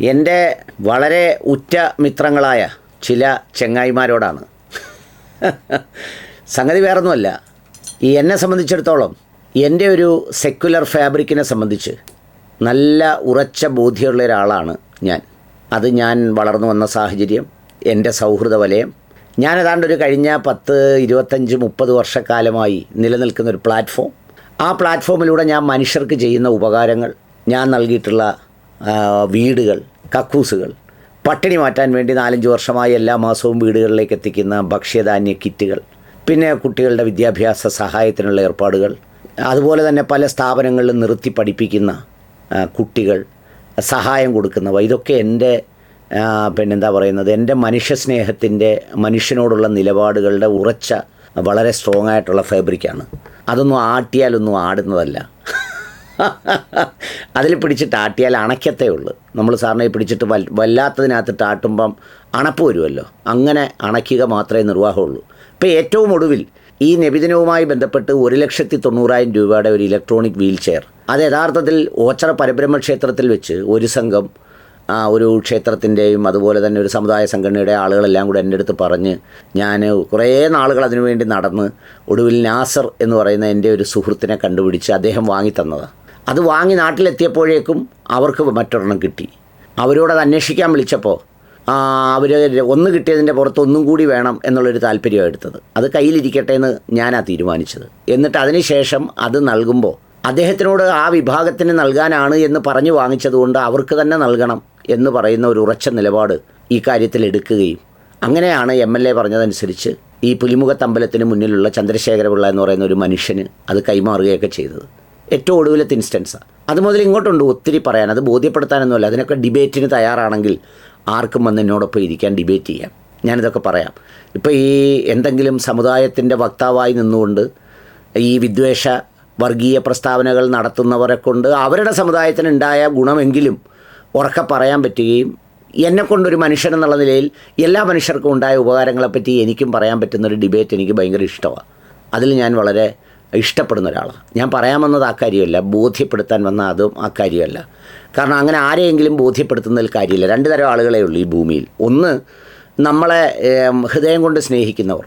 എന്റെ വളരെ ഉറ്റ മിത്രങ്ങളായ ചില ചെങ്ങായിമാരോടാണ്. സംഗതി വേറൊന്നുമല്ല. ഈ എന്നെ സംബന്ധിച്ചിടത്തോളം എന്റെ ഒരു സെക്യുലർ ഫാബ്രിക്കിനെ സംബന്ധിച്ച് നല്ല ഉറച്ച ബോധ്യമുള്ള ഒരാളാണ് ഞാൻ. അത് ഞാൻ വളർന്നു വന്ന സാഹചര്യം എന്റെ സൗഹൃദ വലയം. ഞാൻ ഏതാണ്ട് ഒരു കഴിഞ്ഞ പത്ത് ഇരുപത്തഞ്ച് മുപ്പത് വർഷക്കാലമായി നിലനിൽക്കുന്ന ഒരു പ്ലാറ്റ്ഫോം ആ പ്ലാറ്റ്ഫോമിലൂടെ ഞാൻ മനുഷ്യർക്ക് ചെയ്യുന്ന ഉപകാരങ്ങൾ ഞാൻ നൽകിയിട്ടുള്ള വീടുകൾ കക്കൂസുകൾ. പട്ടിണി മാറ്റാൻ വേണ്ടി നാലഞ്ച് വർഷമായി എല്ലാ മാസവും വീടുകളിലേക്ക് എത്തിക്കുന്ന ഭക്ഷ്യധാന്യ കിറ്റുകൾ. പിന്നെ കുട്ടികളുടെ വിദ്യാഭ്യാസ സഹായത്തിനുള്ള ഏർപ്പാടുകൾ. അതുപോലെ തന്നെ പല സ്ഥാപനങ്ങളിലും നിർത്തി പഠിപ്പിക്കുന്ന കുട്ടികൾ സഹായം കൊടുക്കുന്നവ ഇതൊക്കെ എന്റെ പിന്നെ പിന്നെന്താ പറയുന്നത്? എന്റെ മനുഷ്യസ്നേഹത്തിന്റെ മനുഷ്യനോടുള്ള നിലപാടുകളുടെ ഉറച്ച വളരെ സ്ട്രോങ് ആയിട്ടുള്ള ഫാബ്രിക്കാണ് അതൊന്നും ആട്ടിയാലൊന്നും ആടുന്നതല്ല. അതിൽ പിടിച്ചിട്ട് ആട്ടിയാൽ അണയ്ക്കത്തേ ഉള്ളൂ. നമ്മൾ സാറിനെ പിടിച്ചിട്ട് വൽ വല്ലാത്തതിനകത്തിട്ട് ആട്ടുമ്പം അണപ്പ് വരുമല്ലോ. അങ്ങനെ അണയ്ക്കുക മാത്രമേ നിർവാഹമുള്ളൂ. ഇപ്പോൾ ഏറ്റവും ഒടുവിൽ ഈ നബിദിനവുമായി ബന്ധപ്പെട്ട് ഒരു ലക്ഷത്തി തൊണ്ണൂറായിരം രൂപയുടെ ഒരു ഇലക്ട്രോണിക് വീൽ ചെയർ. അത് യഥാർത്ഥത്തിൽ ഓച്ചറ പരബ്രഹ്മ ക്ഷേത്രത്തിൽ വെച്ച് ഒരു സംഘം ഒരു ക്ഷേത്രത്തിന്റെയും അതുപോലെ തന്നെ ഒരു സമുദായ സംഘടനയുടെ ആളുകളെല്ലാം കൂടെ എന്റെ അടുത്ത് പറഞ്ഞ് ഞാൻ കുറേ നാളുകൾ അതിനുവേണ്ടി നടന്ന് ഒടുവിൽ നാസർ എന്ന് പറയുന്ന എന്റെ ഒരു സുഹൃത്തിനെ കണ്ടുപിടിച്ച് അദ്ദേഹം വാങ്ങി തന്നതാണ് അത് വാങ്ങി നാട്ടിലെത്തിയപ്പോഴേക്കും അവർക്ക് മറ്റൊരെണ്ണം കിട്ടി. അവരോടത് അന്വേഷിക്കാൻ വിളിച്ചപ്പോൾ അവർ ഒന്ന് കിട്ടിയതിന്റെ പുറത്ത് ഒന്നും കൂടി വേണം എന്നുള്ളൊരു താല്പര്യമാണ് എടുത്തത്. അത് കയ്യിലിരിക്കട്ടെ എന്ന് ഞാനാ തീരുമാനിച്ചത്. എന്നിട്ട് അതിനുശേഷം അത് നൽകുമ്പോൾ അദ്ദേഹത്തിനോട് ആ വിഭാഗത്തിന് നൽകാനാണ് എന്ന് പറഞ്ഞു വാങ്ങിച്ചതുകൊണ്ട് അവർക്ക് തന്നെ നൽകണം എന്ന് പറയുന്ന ഒരു ഉറച്ച നിലപാട് ഈ കാര്യത്തിൽ എടുക്കുകയും അങ്ങനെയാണ് എം എൽ എ പറഞ്ഞതനുസരിച്ച് ഈ പുലിമുഖത്തമ്പലത്തിന് മുന്നിലുള്ള ചന്ദ്രശേഖരപിള്ള എന്ന് പറയുന്ന ഒരു മനുഷ്യന് അത് കൈമാറുകയൊക്കെ ചെയ്തത്. ഏറ്റവും ഒടുവിലത്തെ ഇൻസ്റ്റൻസാണ് അത് മുതൽ ഇങ്ങോട്ടുണ്ട് ഒത്തിരി പറയാൻ. അത് ബോധ്യപ്പെടുത്താനൊന്നുമല്ല. അതിനൊക്കെ ഡിബേറ്റിന് തയ്യാറാണെങ്കിൽ ആർക്കും വന്ന് എന്നോടൊപ്പം ഇരിക്കാൻ ഡിബേറ്റ് ചെയ്യാം. ഞാനിതൊക്കെ പറയാം. ഇപ്പോൾ ഈ എന്തെങ്കിലും സമുദായത്തിന്റെ വക്താവായി നിന്നുകൊണ്ട് ഈ വിദ്വേഷ വർഗീയ പ്രസ്താവനകൾ നടത്തുന്നവരെ കൊണ്ട് അവരുടെ സമുദായത്തിന് ഉണ്ടായ ഗുണമെങ്കിലും ഉറക്കെ പറയാൻ പറ്റുകയും എന്നെക്കൊണ്ടൊരു മനുഷ്യൻ എന്നുള്ള നിലയിൽ എല്ലാ മനുഷ്യർക്കും ഉണ്ടായ ഉപകാരങ്ങളെപ്പറ്റി എനിക്കും പറയാൻ പറ്റുന്നൊരു ഡിബേറ്റ് എനിക്ക് ഭയങ്കര ഇഷ്ടമാണ് അതിൽ ഞാൻ വളരെ ഇഷ്ടപ്പെടുന്ന ഒരാളാണ്. ഞാൻ പറയാൻ വന്നത് ആ കാര്യമല്ല. ബോധ്യപ്പെടുത്താൻ വന്ന അതും ആ കാര്യമല്ല. കാരണം അങ്ങനെ ആരെയെങ്കിലും ബോധ്യപ്പെടുത്തുന്നതിൽ കാര്യമില്ല. രണ്ട് തരം ആളുകളേ ഉള്ളൂ ഈ ഭൂമിയിൽ. ഒന്ന് നമ്മളെ ഹൃദയം കൊണ്ട് സ്നേഹിക്കുന്നവർ.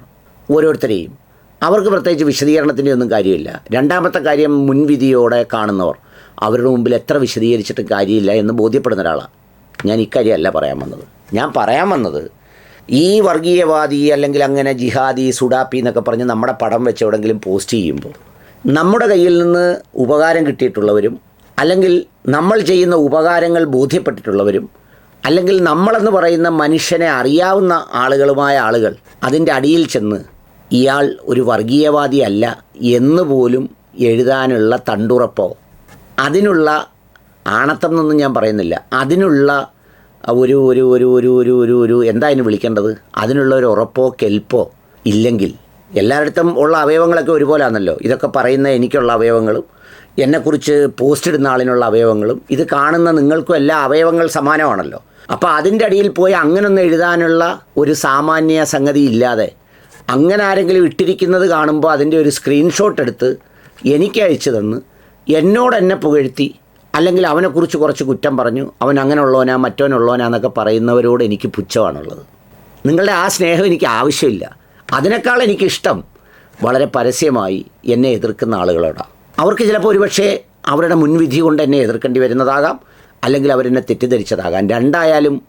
ഓരോരുത്തരെയും. അവർക്ക് പ്രത്യേകിച്ച് വിശദീകരണത്തിന്റെ ഒന്നും കാര്യമില്ല. രണ്ടാമത്തെ കാര്യം മുൻവിധിയോടെ കാണുന്നവർ. അവരുടെ മുമ്പിൽ എത്ര വിശദീകരിച്ചിട്ടും കാര്യമില്ല എന്ന് ബോധ്യപ്പെടുന്ന ഒരാളാണ്. ഞാൻ ഇക്കാര്യമല്ല പറയാൻ വന്നത്. ഞാൻ പറയാൻ വന്നത് ഈ വർഗീയവാദി അല്ലെങ്കിൽ അങ്ങനെ ജിഹാദി സുഡാപ്പി എന്നൊക്കെ പറഞ്ഞ് നമ്മുടെ പടം വെച്ച് എവിടെങ്കിലും പോസ്റ്റ് ചെയ്യുമ്പോൾ നമ്മുടെ കയ്യിൽ നിന്ന് ഉപകാരം കിട്ടിയിട്ടുള്ളവരും അല്ലെങ്കിൽ നമ്മൾ ചെയ്യുന്ന ഉപകാരങ്ങൾ ബോധ്യപ്പെട്ടിട്ടുള്ളവരും അല്ലെങ്കിൽ നമ്മളെന്ന് പറയുന്ന മനുഷ്യനെ അറിയാവുന്ന ആളുകളുമായ ആളുകൾ അതിന്റെ അടിയിൽ ചെന്ന് ഇയാൾ ഒരു വർഗീയവാദി അല്ല എന്ന് പോലും എഴുതാനുള്ള തണ്ടുറപ്പോ? അതിനുള്ള ആണത്തം എന്നൊന്നും ഞാൻ പറയുന്നില്ല. അതിനുള്ള ഒരു ഒരു ഒരു ഒരു ഒരു ഒരു ഒരു എന്താ അതിന് വിളിക്കേണ്ടത്? അതിനുള്ള ഒരു ഉറപ്പോ കെൽപ്പോ ഇല്ലെങ്കിൽ. എല്ലായിടത്തും ഉള്ള അവയവങ്ങളൊക്കെ ഒരുപോലാണല്ലോ ഇതൊക്കെ പറയുന്ന എനിക്കുള്ള അവയവങ്ങളും എന്നെക്കുറിച്ച് പോസ്റ്റ് ഇടുന്ന ആളിനുള്ള അവയവങ്ങളും ഇത് കാണുന്ന നിങ്ങൾക്കും എല്ലാ അവയവങ്ങൾ സമാനമാണല്ലോ. അപ്പോൾ അതിന്റെ അടിയിൽ പോയി അങ്ങനൊന്നും എഴുതാനുള്ള ഒരു സാമാന്യ സംഗതി ഇല്ലാതെ അങ്ങനെ ആരെങ്കിലും ഇട്ടിരിക്കുന്നത് കാണുമ്പോൾ അതിന്റെ ഒരു സ്ക്രീൻഷോട്ട് എടുത്ത് എനിക്ക് അയച്ചു തന്ന് എന്നോട് എന്നെ പുകഴ്ത്തി അല്ലെങ്കിൽ അവനെക്കുറിച്ച് കുറച്ച് കുറ്റം പറഞ്ഞു. അവൻ അങ്ങനെയുള്ളവനാ മറ്റവനുള്ളവനാ എന്നൊക്കെ പറയുന്നവരോട് എനിക്ക് പുച്ഛമാണുള്ളത്. നിങ്ങളുടെ ആ സ്നേഹം എനിക്ക് ആവശ്യമില്ല. അതിനേക്കാൾ എനിക്കിഷ്ടം വളരെ പരസ്യമായി എന്നെ എതിർക്കുന്ന ആളുകളോടാണ് അവർക്ക് ചിലപ്പോൾ ഒരുപക്ഷേ അവരുടെ മുൻവിധി കൊണ്ട് എന്നെ എതിർക്കേണ്ടി വരുന്നതാകാം അല്ലെങ്കിൽ അവരെന്നെ തെറ്റിദ്ധരിച്ചതാകാം. രണ്ടായാലും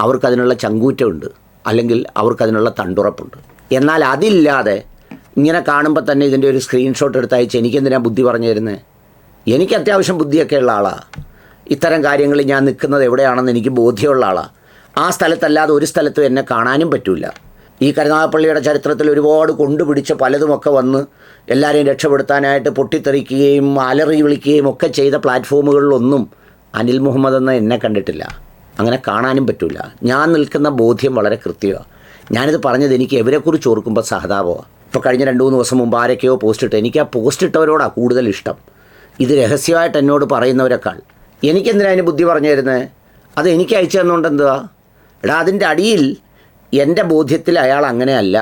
അവർക്കതിനുള്ള ചങ്കൂറ്റമുണ്ട് അല്ലെങ്കിൽ അവർക്കതിനുള്ള തണ്ടുറപ്പുണ്ട്. എന്നാൽ അതില്ലാതെ ഇങ്ങനെ കാണുമ്പോൾ തന്നെ ഇതിന്റെ ഒരു സ്ക്രീൻഷോട്ട് എടുത്ത് അയച്ച് എനിക്കെന്തിനാ ബുദ്ധി പറഞ്ഞു തരുന്നത് എനിക്ക് അത്യാവശ്യം ബുദ്ധിയൊക്കെ ഉള്ള ആളാണ് ഇത്തരം കാര്യങ്ങളിൽ ഞാൻ നിൽക്കുന്നത് എവിടെയാണെന്ന് എനിക്ക് ബോധ്യമുള്ള ആളാണ് ആ സ്ഥലത്തല്ലാതെ ഒരു സ്ഥലത്തും എന്നെ കാണാനും പറ്റില്ല ഈ കരുനാഗപ്പള്ളിയുടെ ചരിത്രത്തിൽ ഒരുപാട് കൊണ്ടുപിടിച്ച് പലതുമൊക്കെ വന്ന് എല്ലാവരെയും രക്ഷപ്പെടുത്താനായിട്ട് പൊട്ടിത്തെറിക്കുകയും അലറി വിളിക്കുകയും ഒക്കെ ചെയ്ത പ്ലാറ്റ്ഫോമുകളിലൊന്നും അനിൽ മുഹമ്മദ് എന്ന എന്നെ കണ്ടിട്ടില്ല. അങ്ങനെ കാണാനും പറ്റില്ല ഞാൻ നിൽക്കുന്ന ബോധ്യം വളരെ കൃത്യമാണ് ഞാനിത് പറഞ്ഞത് എനിക്ക് എവരെക്കുറിച്ച് ഓർക്കുമ്പോൾ സഹതാപമാണ് ഇപ്പോൾ കഴിഞ്ഞ രണ്ട് മൂന്ന് ദിവസം മുമ്പ് ആരൊക്കെയോ പോസ്റ്റ് ഇട്ട് എനിക്ക് ആ പോസ്റ്റ് ഇട്ടവരോടാണ് കൂടുതൽ ഇഷ്ടം. ഇത് രഹസ്യമായിട്ട് എന്നോട് പറയുന്നവരെക്കാൾ. എനിക്കെന്തിനാ അതിന് ബുദ്ധി പറഞ്ഞു തരുന്നത് അത് എനിക്ക് അയച്ചു തന്നുകൊണ്ട് എന്തുവാ? എടാ അതിന്റെ അടിയിൽ എന്റെ ബോധ്യത്തിൽ അയാൾ അങ്ങനെയല്ല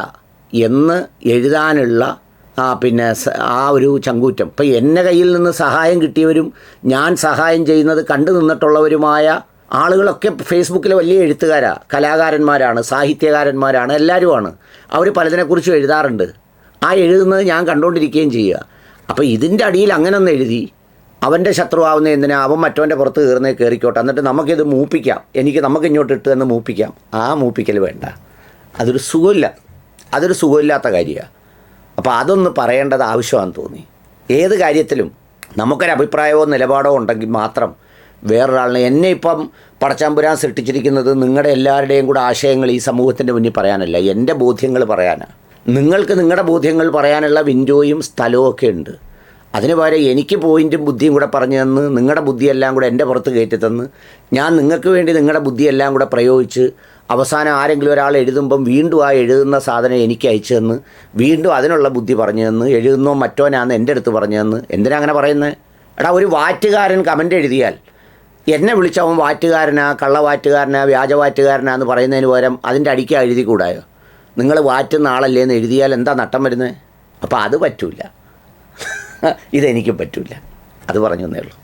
എന്ന് എഴുതാനുള്ള ആ പിന്നെ ആ ഒരു ചങ്കൂറ്റം. ഇപ്പം എന്റെ കയ്യിൽ നിന്ന് സഹായം കിട്ടിയവരും ഞാൻ സഹായം ചെയ്യുന്നത് കണ്ടു നിന്നിട്ടുള്ളവരുമായ ആളുകളൊക്കെ ഫേസ്ബുക്കിൽ വലിയ എഴുത്തുകാരാണ് കലാകാരന്മാരാണ് സാഹിത്യകാരന്മാരാണ് എല്ലാവരുമാണ് അവർ പലതിനെക്കുറിച്ചും എഴുതാറുണ്ട്. ആ എഴുതുന്നത് ഞാൻ കണ്ടുകൊണ്ടിരിക്കുകയും ചെയ്യുക. അപ്പോൾ ഇതിന്റെ അടിയിൽ അങ്ങനെ ഒന്ന് എഴുതി അവന്റെ ശത്രുവാകുന്ന എന്തിനാ അവൻ മറ്റവന്റെ പുറത്ത് കയറുന്നേ കയറിക്കോട്ടെ എന്നിട്ട് നമുക്കിത് മൂപ്പിക്കാം. എനിക്ക് നമുക്ക് ഇങ്ങോട്ട് ഇട്ട് തന്നെ മൂപ്പിക്കാം. ആ മൂപ്പിക്കൽ വേണ്ട. അതൊരു സുഖമില്ല. അതൊരു സുഖമില്ലാത്ത കാര്യമാണ് അപ്പോൾ അതൊന്ന് പറയേണ്ടത് ആവശ്യമാണെന്ന് തോന്നി. ഏത് കാര്യത്തിലും നമുക്കൊരു അഭിപ്രായമോ നിലപാടോ ഉണ്ടെങ്കിൽ മാത്രം വേറൊരാളിനെ എന്നെ ഇപ്പം പടച്ചാമ്പുരാൻ സൃഷ്ടിച്ചിരിക്കുന്നത് നിങ്ങളുടെ എല്ലാവരുടെയും കൂടെ ആശയങ്ങൾ ഈ സമൂഹത്തിന്റെ മുന്നിൽ പറയാനല്ല എന്റെ ബോധ്യങ്ങൾ പറയാനാണ് നിങ്ങൾക്ക് നിങ്ങളുടെ ബോധ്യങ്ങൾ പറയാനുള്ള വിൻഡോയും സ്ഥലവും ഒക്കെ ഉണ്ട്. അതിന് പകരം എനിക്ക് പോയിന്റും ബുദ്ധിയും കൂടെ പറഞ്ഞു തന്ന് നിങ്ങളുടെ ബുദ്ധിയെല്ലാം കൂടെ എന്റെ പുറത്ത് കയറ്റി തന്ന് ഞാൻ നിങ്ങൾക്ക് വേണ്ടി നിങ്ങളുടെ ബുദ്ധിയെല്ലാം കൂടെ പ്രയോഗിച്ച് അവസാനം ആരെങ്കിലും ഒരാൾ എഴുതുമ്പം വീണ്ടും ആ എഴുതുന്ന സാധനം എനിക്ക് അയച്ചു തന്ന് വീണ്ടും അതിനുള്ള ബുദ്ധി പറഞ്ഞു തന്ന് എഴുതുന്നോ മറ്റോനാന്ന് എന്റെ അടുത്ത് പറഞ്ഞു തന്ന്. എന്തിനാ അങ്ങനെ പറയുന്നത് എടാ ഒരു വാറ്റുകാരൻ കമന്റ് എഴുതിയാൽ എന്നെ വിളിച്ച് അവൻ വാറ്റുകാരനാ കള്ളവാറ്റുകാരനാ വ്യാജവാറ്റുകാരനാ എന്ന് പറയുന്നതിന് പകരം അതിന്റെ അടിക്കാ എഴുതി കൂടായോ നിങ്ങൾ വാറ്റുന്ന ആളല്ലേ എന്ന് എഴുതിയാൽ എന്താ നട്ടം വരുന്നത്? അപ്പോൾ അത് പറ്റൂല. ഇതെനിക്കും പറ്റൂല. അത് പറഞ്ഞു തന്നേ ഉള്ളൂ.